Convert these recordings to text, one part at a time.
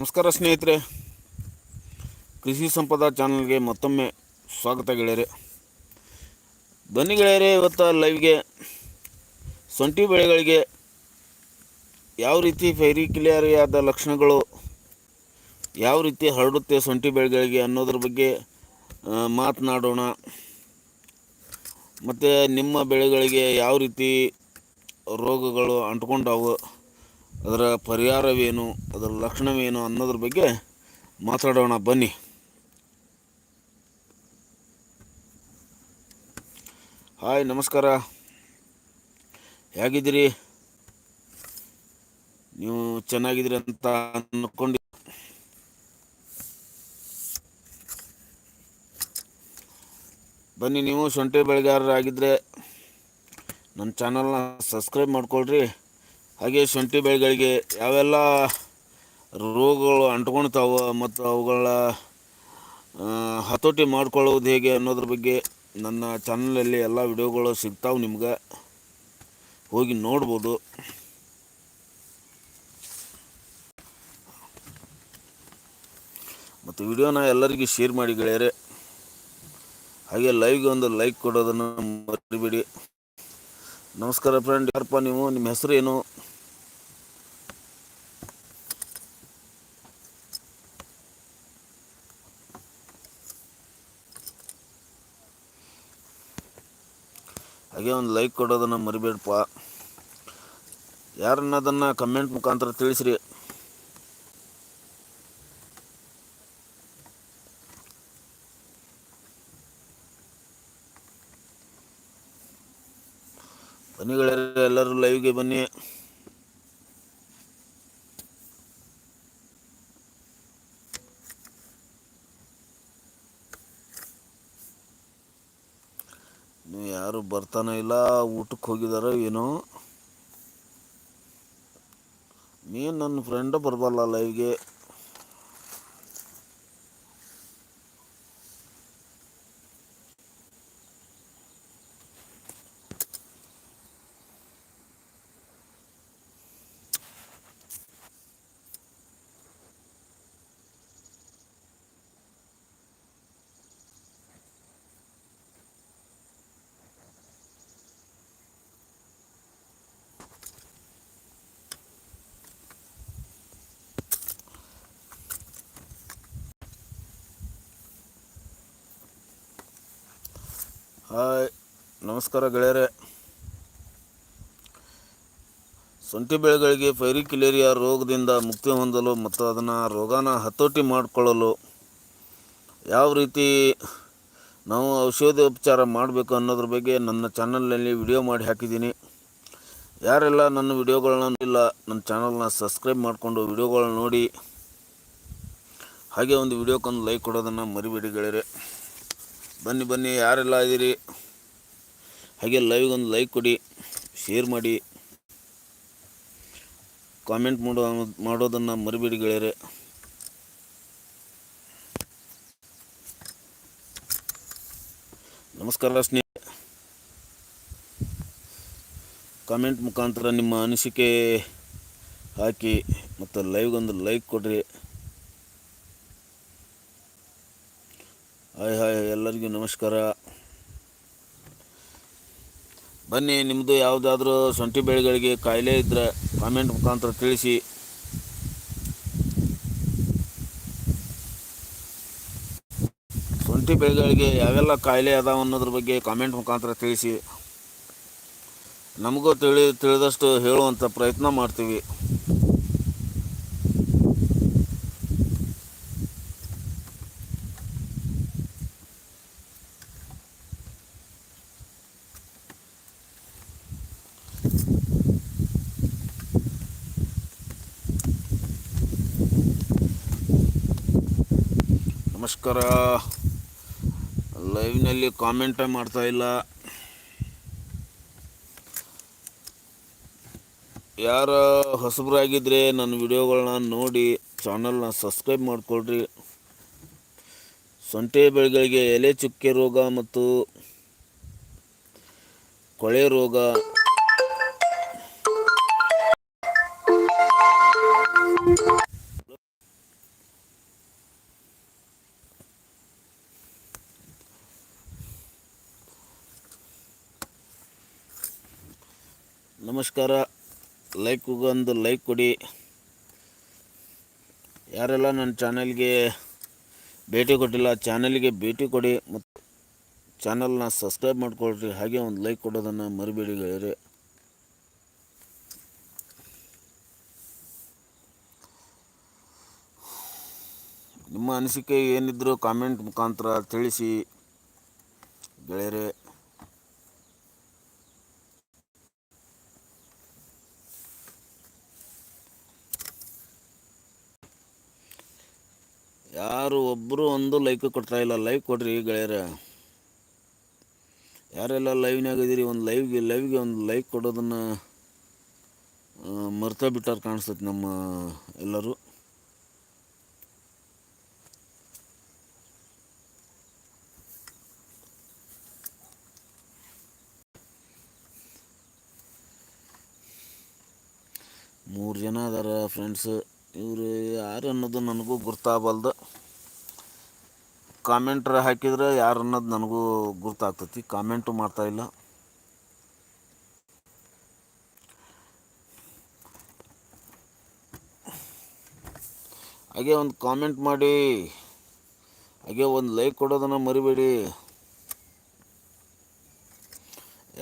ನಮಸ್ಕಾರ ಸ್ನೇಹಿತರೆ. ಕೃಷಿ ಸಂಪದ ಚಾನಲ್ಗೆ ಮತ್ತೊಮ್ಮೆ ಸ್ವಾಗತ ಗೆಳೆಯರೆ. ಬನ್ನಿ ಗೆಳೆಯರೆ, ಇವತ್ತು ಲೈವ್ಗೆ ಸೊಂಟಿ ಬೆಳೆಗಳಿಗೆ ಯಾವ ರೀತಿ ಫೈರಿ ಕ್ಲಿಯರ್ ಆದ ಲಕ್ಷಣಗಳು, ಯಾವ ರೀತಿ ಹರಡುತ್ತೆ ಸೊಂಟಿ ಬೆಳೆಗಳಿಗೆ ಅನ್ನೋದ್ರ ಬಗ್ಗೆ ಮಾತನಾಡೋಣ. ಮತ್ತು ನಿಮ್ಮ ಬೆಳೆಗಳಿಗೆ ಯಾವ ರೀತಿ ರೋಗಗಳು ಅಂಟ್ಕೊಂಡವು. ಅದರ ಪರಿಹಾರವೇನು, ಅದರ ಲಕ್ಷಣವೇನು ಅನ್ನೋದ್ರ ಬಗ್ಗೆ ಮಾತಾಡೋಣ, ಬನ್ನಿ. ಹಾಯ್, ನಮಸ್ಕಾರ. ಹೇಗಿದ್ದೀರಿ? ನೀವು ಚೆನ್ನಾಗಿದ್ದೀರಿ ಅಂತ ಅಂದ್ಕೊಂಡು ಬನ್ನಿ, ನೀವು ಶುಂಠಿ ಬೆಳೆಗಾರರಾಗಿದ್ದರೆ ನನ್ನ ಚಾನಲ್ನ ಸಬ್ಸ್ಕ್ರೈಬ್ ಮಾಡ್ಕೊಳ್ರಿ. ಹಾಗೆ ಶುಂಠಿ ಬೆಳೆಗಳಿಗೆ ಯಾವೆಲ್ಲ ರೋಗಗಳು ಅಂಟ್ಕೊಳ್ತಾವೆ ಮತ್ತು ಅವುಗಳ ಹತೋಟಿ ಮಾಡ್ಕೊಳ್ಳೋದು ಹೇಗೆ ಅನ್ನೋದ್ರ ಬಗ್ಗೆ ನನ್ನ ಚಾನಲಲ್ಲಿ ಎಲ್ಲ ವಿಡಿಯೋಗಳು ಸಿಗ್ತಾವೆ ನಿಮ್ಗೆ. ಹೋಗಿ ನೋಡ್ಬೋದು. ಮತ್ತು ವಿಡಿಯೋನ ಎಲ್ಲರಿಗೂ ಶೇರ್ ಮಾಡಿ ಗೆಳೆಯರೆ. ಹಾಗೆ ಲೈವ್ಗೆ ಒಂದು ಲೈಕ್ ಕೊಡೋದನ್ನು ಮರಿಬೇಡಿ. ನಮಸ್ಕಾರ ಫ್ರೆಂಡ್ ಯಾರಪ್ಪ ನೀವು? ನಿಮ್ಮ ಹೆಸರು ಏನು? ಹಾಗೆ ಒಂದು ಲೈಕ್ ಕೊಡೋದನ್ನು ಮರಿಬೇಡಪ್ಪ. ಯಾರನ್ನೋದನ್ನು ಕಮೆಂಟ್ ಮುಖಾಂತರ ತಿಳಿಸ್ರಿ. ಬನ್ನಿ ಗೆಳೆಯರೆ ಎಲ್ಲರೂ ಲೈವ್ಗೆ ಬನ್ನಿ. ನೀವು ಯಾರು ಬರ್ತಾನೆ ಇಲ್ಲ ಊಟಕ್ಕೆ ಹೋಗಿದಾರೋ ಏನೋ. ನೀನು ನನ್ನ ಫ್ರೆಂಡ್ ಬರಬಲ್ಲ ಲೈವ್ಗೆ ಹಾಯ್, ನಮಸ್ಕಾರ ಗೆಳೆಯರೆ. ಸೊಂಟಿ ಬೆಳೆಗಳಿಗೆ ಫೈರಿಕ್ಯುಲೇರಿಯಾ ರೋಗದಿಂದ ಮುಕ್ತಿ ಹೊಂದಲು ಮತ್ತು ಅದನ್ನು ರೋಗನ ಹತೋಟಿ ಮಾಡಿಕೊಳ್ಳಲು ಯಾವ ರೀತಿ ನಾವು ಔಷಧೋಪಚಾರ ಮಾಡಬೇಕು ಅನ್ನೋದ್ರ ಬಗ್ಗೆ ನನ್ನ ಚಾನಲ್ನಲ್ಲಿ ವಿಡಿಯೋ ಮಾಡಿ ಹಾಕಿದ್ದೀನಿ. ಯಾರೆಲ್ಲ ನನ್ನ ವಿಡಿಯೋಗಳನ್ನ ಇಲ್ಲ ನನ್ನ ಚಾನಲ್ನ ಸಬ್ಸ್ಕ್ರೈಬ್ ಮಾಡಿಕೊಂಡು ವಿಡಿಯೋಗಳನ್ನ ನೋಡಿ ಹಾಗೆ ಒಂದು ವಿಡಿಯೋಕ್ಕೊಂದು ಲೈಕ್ ಕೊಡೋದನ್ನು ಮರಿಬೇಡಿ ಗೆಳೆಯರೆ. ಬನ್ನಿ ಬನ್ನಿ, ಯಾರೆಲ್ಲ ಇದ್ದೀರಿ? ಹಾಗೆ ಲೈವ್ಗೆ ಒಂದು ಲೈಕ್ ಕೊಡಿ ಶೇರ್ ಮಾಡಿ. ಕಾಮೆಂಟ್ ಮಾಡೋ ಮಾಡೋದನ್ನು ಮರಿಬೇಡಿ ಗೆಳೆಯರೆ. ನಮಸ್ಕಾರ ಸ್ನೇಹಿತರೆ ಕಾಮೆಂಟ್ ಮುಖಾಂತರ ನಿಮ್ಮ ಅನಿಸಿಕೆ ಹಾಕಿ, ಮತ್ತು ಲೈವ್ಗೊಂದು ಲೈಕ್ ಕೊಡ್ರಿ. ಹಾಯ್ ಹಾಯ್ ಎಲ್ಲರಿಗೂ ನಮಸ್ಕಾರ. ಬನ್ನಿ ನಿಮ್ಮದು ಯಾವುದಾದ್ರೂ ಸೊಂಟಿ ಬೆಳೆಗಳಿಗೆ ಕಾಯಿಲೆ ಇದ್ದರೆ ಕಾಮೆಂಟ್ ಮುಖಾಂತರ ತಿಳಿಸಿ. ಸೊಂಟಿ ಬೆಳೆಗಳಿಗೆ ಯಾವೆಲ್ಲ ಕಾಯಿಲೆ ಅದಾವ ಅನ್ನೋದ್ರ ಬಗ್ಗೆ ಕಾಮೆಂಟ್ ಮುಖಾಂತರ ತಿಳಿಸಿ. ನಮಗೂ ತಿಳಿ, ತಿಳಿದಷ್ಟು ಹೇಳುವಂಥ ಪ್ರಯತ್ನ ಮಾಡ್ತೀವಿ. ನಮಸ್ಕಾರ. ಲೈವ್ನಲ್ಲಿ ಕಾಮೆಂಟೇ ಮಾಡ್ತಾ ಇಲ್ಲ. ಯಾರು ಹೊಸಬರಾಗಿದ್ದರೆ ನನ್ನ ವಿಡಿಯೋಗಳನ್ನ ನೋಡಿ ಚಾನಲ್ನ ಸಬ್ಸ್ಕ್ರೈಬ್ ಮಾಡಿಕೊಳ್ರಿ. ಸೊಂಟೆ ಬೆಳೆಗಳಿಗೆ ಎಲೆ ಚುಕ್ಕೆ ರೋಗ ಮತ್ತು ಕೊಳೆ ರೋಗ. ನಮಸ್ಕಾರ. ಲೈಕ್ಗೊಂದು ಲೈಕ್ ಕೊಡಿ. ಯಾರೆಲ್ಲ ನನ್ನ ಚಾನಲ್ಗೆ ಭೇಟಿ ಕೊಟ್ಟಿಲ್ಲ ಚಾನಲ್ಗೆ ಭೇಟಿ ಕೊಡಿ ಮತ್ತು ಚಾನಲ್ನ ಸಬ್ಸ್ಕ್ರೈಬ್ ಮಾಡಿಕೊಳ್ರಿ, ಹಾಗೆ ಒಂದು ಲೈಕ್ ಕೊಡೋದನ್ನು ಮರಿಬೇಡಿ ಗೆಳೆಯರೆ. ನಿಮ್ಮ ಅನಿಸಿಕೆ ಏನಿದ್ರು ಕಾಮೆಂಟ್ ಮುಖಾಂತರ ತಿಳಿಸಿ ಗೆಳೆಯರೆ. ಯಾರು ಒಬ್ಬರು ಒಂದು ಲೈಕ್ ಕೊಡ್ತಾ ಇಲ್ಲ. ಲೈಕ್ ಕೊಡ್ರಿ ಗೆಳೆಯರ. ಯಾರೆಲ್ಲ ಲೈವ್ನಾಗ ಇದೀರಿ? ಒಂದು ಲೈವ್ಗೆ ಲೈವ್ಗೆ ಒಂದು ಲೈಕ್ ಕೊಡೋದನ್ನು ಮರ್ತಾ ಬಿಟ್ಟಾರು ಕಾಣಿಸ್ತೈತೆ ನಮ್ಮ ಎಲ್ಲರೂ. ಮೂರು ಜನ ಅದಾರ ಫ್ರೆಂಡ್ಸ್ ಇವರು ಯಾರು ಅನ್ನೋದು ನನಗೂ ಗುರ್ತಾಗಬಲ್ದು ಕಾಮೆಂಟ್ರ್ ಹಾಕಿದ್ರೆ ಯಾರು ಅನ್ನೋದು ನನಗೂ ಗುರ್ತಾಗ್ತೈತಿ. ಕಾಮೆಂಟು ಮಾಡ್ತಾಯಿಲ್ಲ ಹಾಗೆ ಒಂದು ಕಾಮೆಂಟ್ ಮಾಡಿ. ಹಾಗೆ ಒಂದು ಲೈಕ್ ಕೊಡೋದನ್ನು ಮರಿಬೇಡಿ.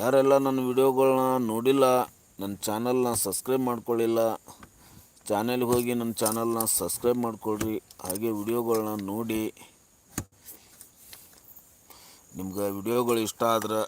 ಯಾರೆಲ್ಲ ನನ್ನ ವಿಡಿಯೋಗಳನ್ನ ನೋಡಿಲ್ಲ, ನನ್ನ ಚಾನಲ್ನ ಸಬ್ಸ್ಕ್ರೈಬ್ ಮಾಡ್ಕೊಳ್ಳಿಲ್ಲ ಚಾನೆಲ್ಗೆ ಹೋಗಿ ನನ್ನ ಚಾನಲ್ನ ಸಬ್ಸ್ಕ್ರೈಬ್ ಮಾಡ್ಕೊಳ್ರಿ. ಹಾಗೆ ವಿಡಿಯೋಗಳನ್ನ ನೋಡಿ. ನಿಮ್ಗೆ ವಿಡಿಯೋಗಳು ಇಷ್ಟ ಆದ್ರೆ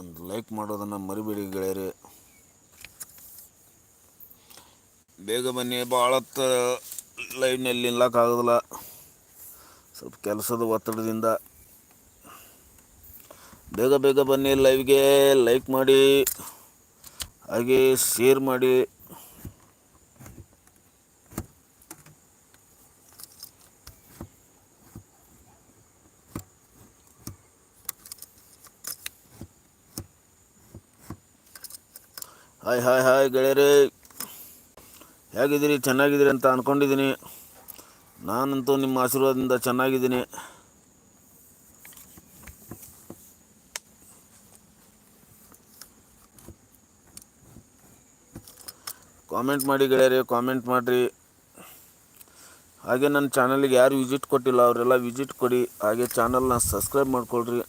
ಒಂದು ಲೈಕ್ ಮಾಡೋದನ್ನು ಮರಿಬೇಡಿ ಗೆಳೆಯರೆ. ಬೇಗ ಬನ್ನಿ ಭಾಳತ್ತು ಲೈವ್ನಲ್ಲಿ ನಿಲ್ಲಕ್ಕಾಗೋದಿಲ್ಲ ಸ್ವಲ್ಪ ಕೆಲಸದ ಒತ್ತಡದಿಂದ. ಬೇಗ ಬೇಗ ಬನ್ನಿ ಲೈವ್ಗೆ ಲೈಕ್ ಮಾಡಿ. ಹಾಗೆ ಶೇರ್ ಮಾಡಿ. ಹಾಯ್ ಹಾಯ್ ಹಾಯ್ ಗೆಳೆಯರೇ. ಹೇಗಿದ್ದೀರಿ? ಚೆನ್ನಾಗಿದ್ದೀರಿ ಅಂತ ಅಂದ್ಕೊಂಡಿದ್ದೀನಿ ನಾನಂತೂ ನಿಮ್ಮ ಆಶೀರ್ವಾದದಿಂದ ಚೆನ್ನಾಗಿದ್ದೀನಿ. ಕಾಮೆಂಟ್ ಮಾಡಿ ಗೆಳೆಯರೆ ಕಾಮೆಂಟ್ ಮಾಡಿರಿ. ಹಾಗೆ ನನ್ನ ಚಾನಲ್ಗೆ ಯಾರು ವಿಸಿಟ್ ಕೊಟ್ಟಿಲ್ಲ, ಅವರೆಲ್ಲ ವಿಸಿಟ್ ಕೊಡಿ. ಹಾಗೆ ಚಾನಲ್ನ ಸಬ್ಸ್ಕ್ರೈಬ್ ಮಾಡ್ಕೊಳ್ರಿ.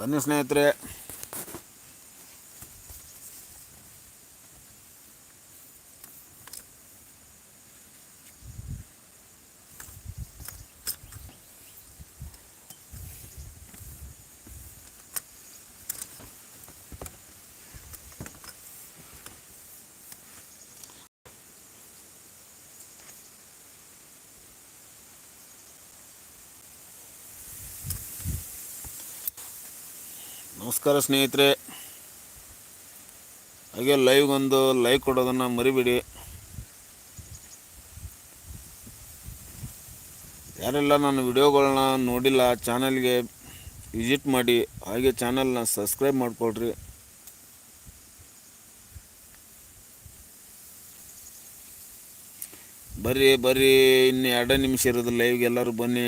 ಬನ್ನಿ ಸ್ನೇಹಿತರೆ ನಮಸ್ಕಾರ ಸ್ನೇಹಿತರೆ. ಹಾಗೆ ಲೈವ್ಗೊಂದು ಲೈಕ್ ಕೊಡೋದನ್ನು ಮರಿಬೇಡಿ. ಯಾರೆಲ್ಲ ನನ್ನ ವಿಡಿಯೋಗಳನ್ನ ನೋಡಿಲ್ಲ, ಚಾನಲ್ಗೆ ವಿಸಿಟ್ ಮಾಡಿ, ಹಾಗೆ ಚಾನಲ್ನ ಸಬ್ಸ್ಕ್ರೈಬ್ ಮಾಡ್ಕೊಳ್ರಿ. ಬರ್ರಿ ಬರ್ರಿ, ಇನ್ನು ಎರಡೇ ನಿಮಿಷ ಇರೋದು ಲೈವ್ಗೆ ಎಲ್ಲರೂ ಬನ್ನಿ.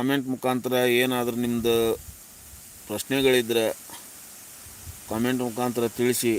ಕಾಮೆಂಟ್ ಮುಖಾಂತರ ಏನಾದರೂ ನಿಮ್ಮದು ಪ್ರಶ್ನೆಗಳಿದ್ದರೆ ಕಾಮೆಂಟ್ ಮುಖಾಂತರ ತಿಳಿಸಿ.